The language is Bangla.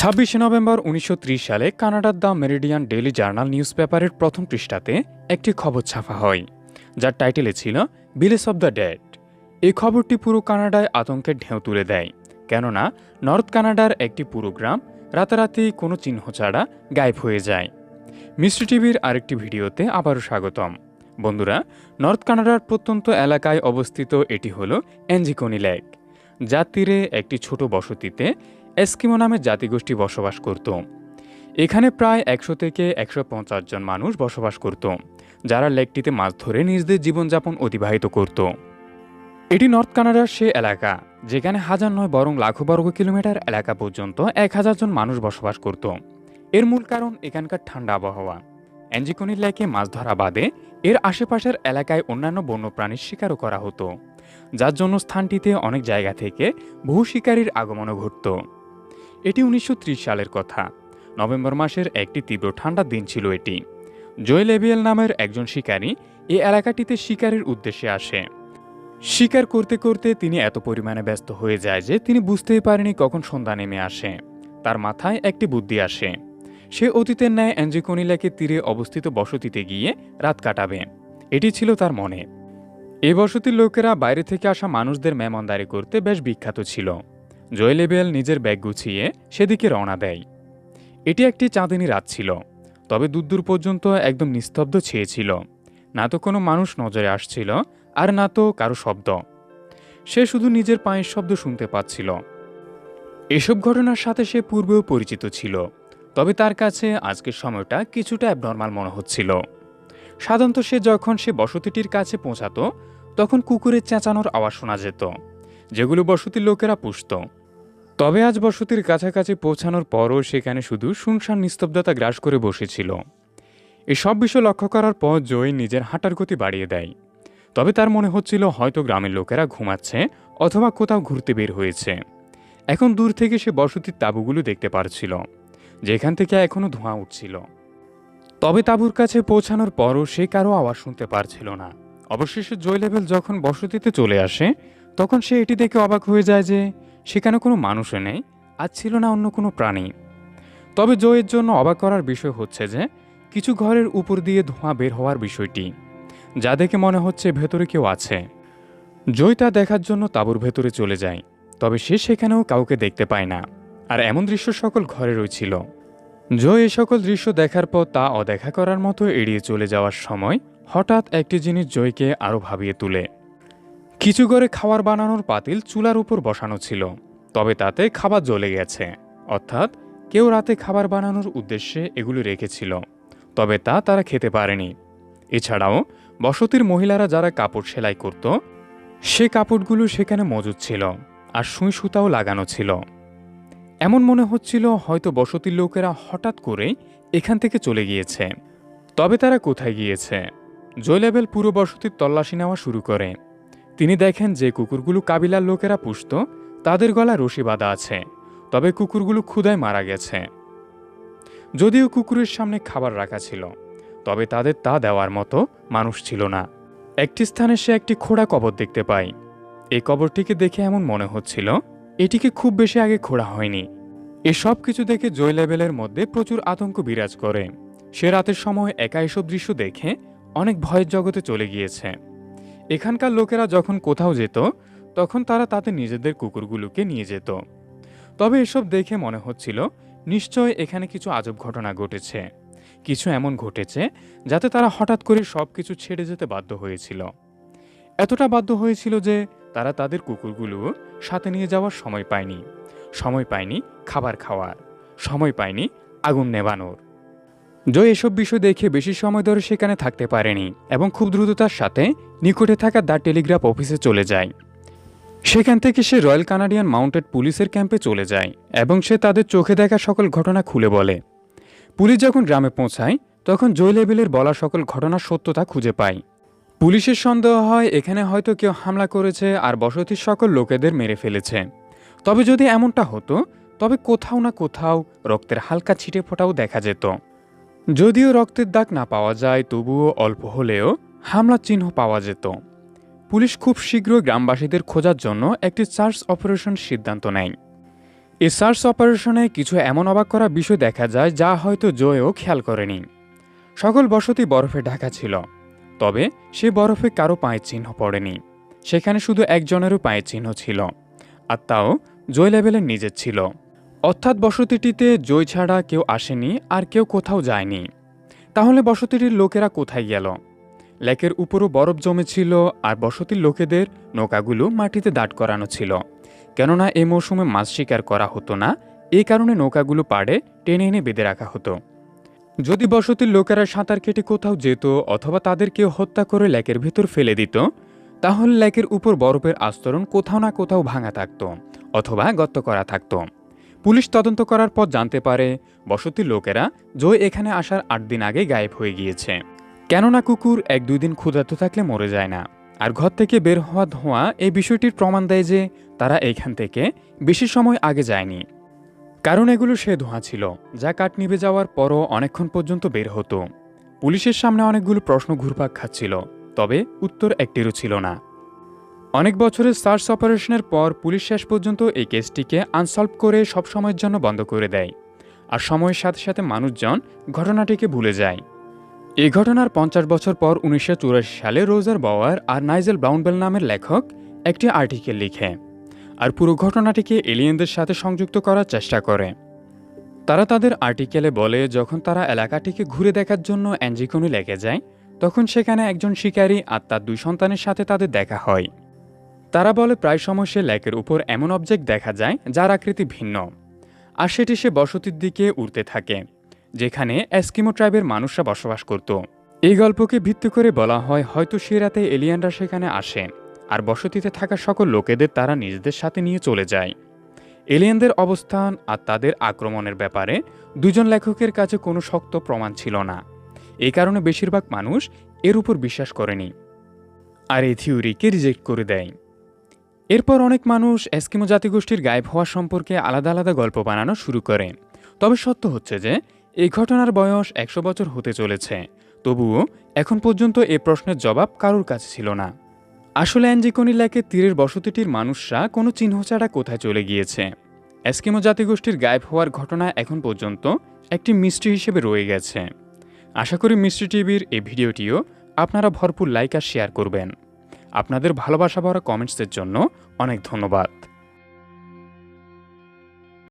ছাব্বিশে নভেম্বর উনিশশো ত্রিশ সালে কানাডার the Meridian Daily Journal news পেপারের প্রথম পৃষ্ঠাতে একটি খবর ছাপা হয়, যার টাইটেলে ছিল বিলেস অব দ্য ডেড এই খবরটি পুরো কানাডায় আতঙ্কের ঢেউ তুলে দেয়, কেননা নর্থ কানাডার একটি পুরো গ্রাম রাতারাতি কোনো চিহ্ন ছাড়া গায়েব হয়ে যায়। মিষ্টি টিভির আরেকটি ভিডিওতে আবারও স্বাগতম। বন্ধুরা, নর্থ কানাডার প্রত্যন্ত এলাকায় অবস্থিত এটি হল এনজিকনি লেক। যার তীরে একটি ছোট বসতিতে এস্কিমো নামের জাতিগোষ্ঠী বসবাস করত। এখানে প্রায় একশো থেকে একশো পঞ্চাশ জন মানুষ বসবাস করত, যারা লেকটিতে মাছ ধরে নিজেদের জীবনযাপন অতিবাহিত করত। এটি নর্থ কানাডার সে এলাকা, যেখানে হাজার নয় বরং লাখো বর্গ কিলোমিটার এলাকা পর্যন্ত এক হাজার জন মানুষ বসবাস করত। এর মূল কারণ এখানকার ঠান্ডা আবহাওয়া। অ্যাঞ্জিকনির লেকে মাছ ধরা বাদে এর আশেপাশের এলাকায় অন্যান্য বন্যপ্রাণীর শিকারও করা হতো, যার জন্য স্থানটিতে অনেক জায়গা থেকে বহু শিকারীর আগমনও ঘটত। এটি উনিশশো ত্রিশ সালের কথা। নভেম্বর মাসের একটি তীব্র ঠান্ডার দিন ছিল এটি। জোয়েল এভিয়েল নামের একজন শিকারী এই এলাকাটিতে শিকারের উদ্দেশ্যে আসে। শিকার করতে করতে তিনি এত পরিমাণে ব্যস্ত হয়ে যায় যে তিনি বুঝতেই পারেনি কখন সন্ধ্যা নেমে আসে। তার মাথায় একটি বুদ্ধি আসে। সে অতীতের ন্যায় অ্যাঞ্জিকনি লেকের তীরে অবস্থিত বসতিতে গিয়ে রাত কাটাবে। এটি ছিল তার মনে। এই বসতির লোকেরা বাইরে থেকে আসা মানুষদের মেমনদারি করতে বেশ বিখ্যাত ছিল। জয়লেবেল নিজের ব্যাগ গুছিয়ে সেদিকে রওনা দেয়। এটি একটি চাঁদিনী রাত ছিল, তবে দূর পর্যন্ত একদম নিস্তব্ধ ছেয়েছিল। না তো কোনো মানুষ নজরে আসছিল, আর না তো কারও শব্দ। সে শুধু নিজের পায়ের শব্দ শুনতে পাচ্ছিল। এসব ঘটনার সাথে সে পূর্বেও পরিচিত ছিল। তবে তার কাছে আজকের সময়টা কিছুটা অ্যাবনর্মাল মনে হচ্ছিল। সাধারণত সে যখন সে বসতিটির কাছে পৌঁছাতো, তখন কুকুরের চেঁচানোর আওয়াজ শোনা যেত, যেগুলো বসতির লোকেরা পুষত। তবে আজ বসতির কাছাকাছি পৌঁছানোর পরও সেখানে শুধু শুনশান নিস্তব্ধতা গ্রাস করে বসেছিল। এসব বিষয় লক্ষ্য করার পর জয় নিজের হাঁটার গতি বাড়িয়ে দেয়। তবে তার মনে হচ্ছিল হয়তো গ্রামের লোকেরা ঘুমাচ্ছে অথবা কোথাও ঘুরতে বের হয়েছে। এখন দূর থেকে সে বসতির তাঁবুগুলো দেখতে পারছিল। যেখান থেকে এখনও ধোঁয়া উঠছিল। তবে তাঁবুর কাছে পৌঁছানোর পরও সে কারও আওয়াজ শুনতে পারছিল না। অবশেষে জয় লেভেল যখন বসতিতে চলে আসে, তখন সে এটি দেখে অবাক হয়ে যায় যে সেখানে কোনো মানুষও নেই, আর ছিল না অন্য কোনো প্রাণী। তবে জয়ের জন্য অবাক করার বিষয় হচ্ছে যে, কিছু ঘরের উপর দিয়ে ধোঁয়া বের হওয়ার বিষয়টি, যা দেখে মনে হচ্ছে ভেতরে কেউ আছে। জয় তা দেখার জন্য তাঁবুর ভেতরে চলে যায়, তবে সে সেখানেও কাউকে দেখতে পায় না। আর এমন দৃশ্য সকল ঘরে রয়েছিল। জয় এ সকল দৃশ্য দেখার পর তা অদেখা করার মতো এড়িয়ে চলে যাওয়ার সময় হঠাৎ একটি জিনিস জয়কে আরও ভাবিয়ে তুলে। কিছু করে খাবার বানানোর পাতিল চুলার উপর বসানো ছিল, তবে তাতে খাবার জ্বলে গেছে। অর্থাৎ কেউ রাতে খাবার বানানোর উদ্দেশ্যে এগুলো রেখেছিল, তবে তা তারা খেতে পারেনি। এছাড়াও বসতির মহিলারা যারা কাপড় সেলাই করত, সে কাপড়গুলো সেখানে মজুদ ছিল, আর সুই সুতাও লাগানো ছিল। এমন মনে হচ্ছিল হয়তো বসতির লোকেরা হঠাৎ করে এখান থেকে চলে গিয়েছে। তবে তারা কোথায় গিয়েছে? জয়লেবেল পুরো বসতির তল্লাশি নেওয়া শুরু করে। তিনি দেখেন যে কুকুরগুলো কাবিলার লোকেরা পুষত, তাদের গলা রশি বাঁধা আছে। তবে কুকুরগুলো ক্ষুদায় মারা গেছে। যদিও কুকুরের সামনে খাবার রাখা ছিল, তবে তাদের তা দেওয়ার মতো মানুষ ছিল না। একটি স্থানে সে একটি খোড়া কবর দেখতে পায়। এই কবরটিকে দেখে এমন মনে হচ্ছিল এটিকে খুব বেশি আগে খোঁড়া হয়নি। এসব কিছু দেখে জয় লেভেলের মধ্যে প্রচুর আতঙ্ক বিরাজ করে। সে রাতের সময় একা এসব দৃশ্য দেখে অনেক ভয়ের জগতে চলে গিয়েছে। এখানকার লোকেরা যখন কোথাও যেত, তখন তারা তাতে নিজেদের কুকুরগুলোকে নিয়ে যেত। তবে এসব দেখে মনে হচ্ছিল, নিশ্চয় এখানে কিছু আজব ঘটনা ঘটেছে। কিছু এমন ঘটেছে, যাতে তারা হঠাৎ করে সব কিছু ছেড়ে যেতে বাধ্য হয়েছিল। এতটা বাধ্য হয়েছিল যে তারা তাদের কুকুরগুলো সাথে নিয়ে যাওয়ার সময় পায়নি। সময় পায়নি খাবার খাওয়ার। সময় পায়নি আগুন নেবানোর জয় এসব বিষয় দেখে বেশি সময় ধরে সেখানে থাকতে পারেনি এবং খুব দ্রুততার সাথে নিকটে থাকা দ্য টেলিগ্রাফ অফিসে চলে যায়। সেখান থেকে সে রয়্যাল কানাডিয়ান মাউন্টেড পুলিশের ক্যাম্পে চলে যায় এবং সে তাদের চোখে দেখা সকল ঘটনা খুলে বলে। পুলিশ যখন গ্রামে পৌঁছায়, তখন জয় লেভেলের বলা সকল ঘটনার সত্যতা খুঁজে পায়। পুলিশের সন্দেহ হয়, এখানে হয়তো কেউ হামলা করেছে আর বসতির সকল লোকেদের মেরে ফেলেছে। তবে যদি এমনটা হতো, তবে কোথাও না কোথাও রক্তের হালকা ছিটে ফোটাও দেখা যেত। যদিও রক্তের দাগ না পাওয়া যায়, তবুও অল্প হলেও হামলার চিহ্ন পাওয়া যেত। পুলিশ খুব শীঘ্রই গ্রামবাসীদের খোঁজার জন্য একটি সার্চ অপারেশন সিদ্ধান্ত নেয়। এই সার্চ অপারেশনে কিছু এমন অবাক করা বিষয় দেখা যায়, যা হয়তো জয়ও খেয়াল করেনি। সকল বসতি বরফে ঢাকা ছিল। তবে সে বরফে কারও পায়ের চিহ্ন পড়েনি। সেখানে শুধু একজনেরও পায়ের চিহ্ন ছিল, আর তাও জয় লেভেলের নিজের ছিল। অর্থাৎ বসতিটিতে জয় ছাড়া কেউ আসেনি আর কেউ কোথাও যায়নি। তাহলে বসতিটির লোকেরা কোথায় গেল? লেকের উপরও বরফ জমেছিল আর বসতির লোকেদের নৌকাগুলো মাটিতে দাঁড় করানো ছিল। কেননা এই মৌসুমে মাছ শিকার করা হতো না এই কারণে নৌকাগুলো পাড়ে টেনে এনে বেঁধে রাখা হতো। যদি বসতির লোকেরা সাঁতার কেটে কোথাও যেত অথবা তাদের কেউ হত্যা করে লেকের ভেতর ফেলে দিত, তাহলে লেকের উপর বরফের আস্তরণ কোথাও না কোথাও ভাঙা থাকত অথবা গর্ত করা থাকতো। পুলিশ তদন্ত করার পর জানতে পারে বসতির লোকেরা জয় এখানে আসার আট দিন আগে গায়েব হয়ে গিয়েছে। কেননা কুকুর এক দুই দিন ক্ষুধার্ত থাকলে মরে যায় না। আর ঘর থেকে বের হওয়া ধোঁয়া এই বিষয়টির প্রমাণ দেয় যে তারা এখান থেকে বেশি সময় আগে যায়নি। কারণ এগুলো সে ধোঁয়া ছিল, যা কাঠ নিভে যাওয়ার পরও অনেকক্ষণ পর্যন্ত বের হতো। পুলিশের সামনে অনেকগুলো প্রশ্ন ঘুরপাক খাচ্ছিল, তবে উত্তর একটিরও ছিল না। অনেক বছরের সার্চ অপারেশনের পর পুলিশ শেষ পর্যন্ত এই কেসটিকে আনসলভ করে সব সময়ের জন্য বন্ধ করে দেয়, আর সময়ের সাথে সাথে মানুষজন ঘটনাটিকে ভুলে যায়। এই ঘটনার পঞ্চাশ বছর পর উনিশশো চুরাশি সালে রোজার বাওয়ার আর নাইজেল ব্রাউনবেল নামের লেখক একটি আর্টিকেল লিখে। আর পুরো ঘটনাটিকে এলিয়েনদের সাথে সংযুক্ত করার চেষ্টা করে। তারা তাদের আর্টিকেলে বলে, যখন তারা এলাকাটিকে ঘুরে দেখার জন্য অ্যাঞ্জিকনি লেগে যায়, তখন সেখানে একজন শিকারী আর তার দুই সন্তানের সাথে তাদের দেখা হয়। তারা বলে, প্রায় সময় সে লেকের উপর এমন অবজেক্ট দেখা যায় যার আকৃতি ভিন্ন। আর সেটি সে বসতির দিকে উড়তে থাকে, যেখানে এস্কিমো ট্রাইবের মানুষরা বসবাস করত। এই গল্পকে ভিত্তি করে বলা হয়, হয়তো সে রাতে এলিয়ানরা সেখানে আসে। আর বসতিতে থাকা সকল লোকেদের তারা নিজেদের সাথে নিয়ে চলে যায়। এলিয়েনদের অবস্থান আর তাদের আক্রমণের ব্যাপারে দুজন লেখকের কাছে কোনো শক্ত প্রমাণ ছিল না। এই কারণে বেশিরভাগ মানুষ এর উপর বিশ্বাস করেনি আর এই থিওরিকে রিজেক্ট করে দেয়। এরপর অনেক মানুষ এস্কিমো জাতিগোষ্ঠীর গায়েব হওয়া সম্পর্কে আলাদা আলাদা গল্প বানানো শুরু করে। তবে সত্য হচ্ছে যে, এই ঘটনার বয়স একশো বছর হতে চলেছে। তবুও এখন পর্যন্ত এ প্রশ্নের জবাব কারোর কাছে ছিল না। আসলে অ্যাঞ্জিকনি ইলাকে তীরের বসতিটির মানুষরা কোনো চিহ্ন ছাড়া কোথায় চলে গিয়েছে? এস্কিমো জাতিগোষ্ঠীর গায়েব হওয়ার ঘটনা এখন পর্যন্ত একটি মিষ্টি হিসেবে রয়ে গেছে। আশা করি মিষ্টি টিভির এই ভিডিওটিও আপনারা ভরপুর লাইক আর শেয়ার করবেন। আপনাদের ভালোবাসা ভরা কমেন্টসের জন্য অনেক ধন্যবাদ।